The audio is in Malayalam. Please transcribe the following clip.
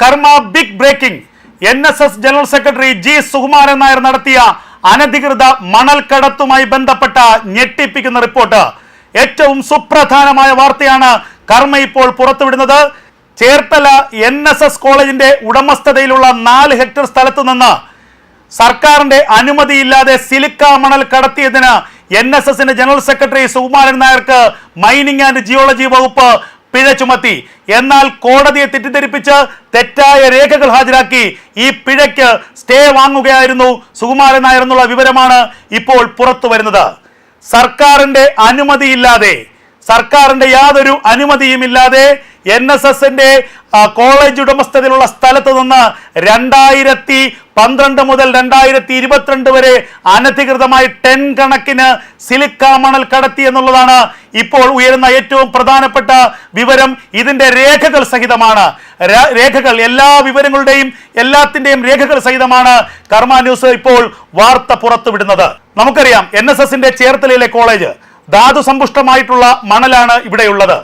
കർമ്മ big breaking N S S general secretary G Sukumaran Nair നടത്തിയ അനധികൃത മണൽ കടത്തുമായി ബന്ധപ്പെട്ട ഞെട്ടിപ്പിക്കുന്ന റിപ്പോർട്ട്. ഏറ്റവും സുപ്രധാനമായ വാർത്തയാണ് കർമ്മ ഇപ്പോൾ പുറത്തുവിടുന്നത്. ചേർത്തല എൻ എസ് എസ് കോളേജിന്റെ ഉടമസ്ഥതയിലുള്ള നാല് ഹെക്ടർ സ്ഥലത്ത് നിന്ന് സർക്കാരിന്റെ അനുമതിയില്ലാതെ സിലിക്ക മണൽ കടത്തിയതിന് എൻ എസ് എസിന്റെ ജനറൽ സെക്രട്ടറി സുകുമാരൻ നായർക്ക് മൈനിങ് ആൻഡ് ജിയോളജി വകുപ്പ് പിഴ ചുമത്തി. എന്നാൽ കോടതിയെ തെറ്റിദ്ധരിപ്പിച്ച് തെറ്റായ രേഖകൾ ഹാജരാക്കി ഈ പിഴയ്ക്ക് സ്റ്റേ വാങ്ങുകയായിരുന്നു സുകുമാരൻ നായർ എന്നുള്ള വിവരമാണ് ഇപ്പോൾ പുറത്തു വരുന്നത്. സർക്കാരിന്റെ അനുമതിയില്ലാതെ സർക്കാരിന്റെ യാതൊരു അനുമതിയുമില്ലാതെ എൻ എസ് എസിന്റെ കോളേജ് ഉടമസ്ഥതയിലുള്ള സ്ഥലത്ത് നിന്ന് രണ്ടായിരത്തി പന്ത്രണ്ട് മുതൽ രണ്ടായിരത്തി ഇരുപത്തിരണ്ട് വരെ അനധികൃതമായി ടെൻ കണക്കിന് സിലിക്ക മണൽ കടത്തി എന്നുള്ളതാണ് ഇപ്പോൾ ഉയരുന്ന ഏറ്റവും പ്രധാനപ്പെട്ട വിവരം. ഇതിന്റെ രേഖകൾ സഹിതമാണ്. രേഖകൾ എല്ലാ വിവരങ്ങളുടെയും എല്ലാത്തിന്റെയും രേഖകൾ സഹിതമാണ് കർമ്മ ന്യൂസ് ഇപ്പോൾ വാർത്ത പുറത്തുവിടുന്നത് നമുക്കറിയാം എൻ എസ് എസിന്റെ ചേർത്തലയിലെ കോളേജ് ധാതു സമ്പുഷ്ടമായിട്ടുള്ള മണലാണ് ഇവിടെയുള്ളത്.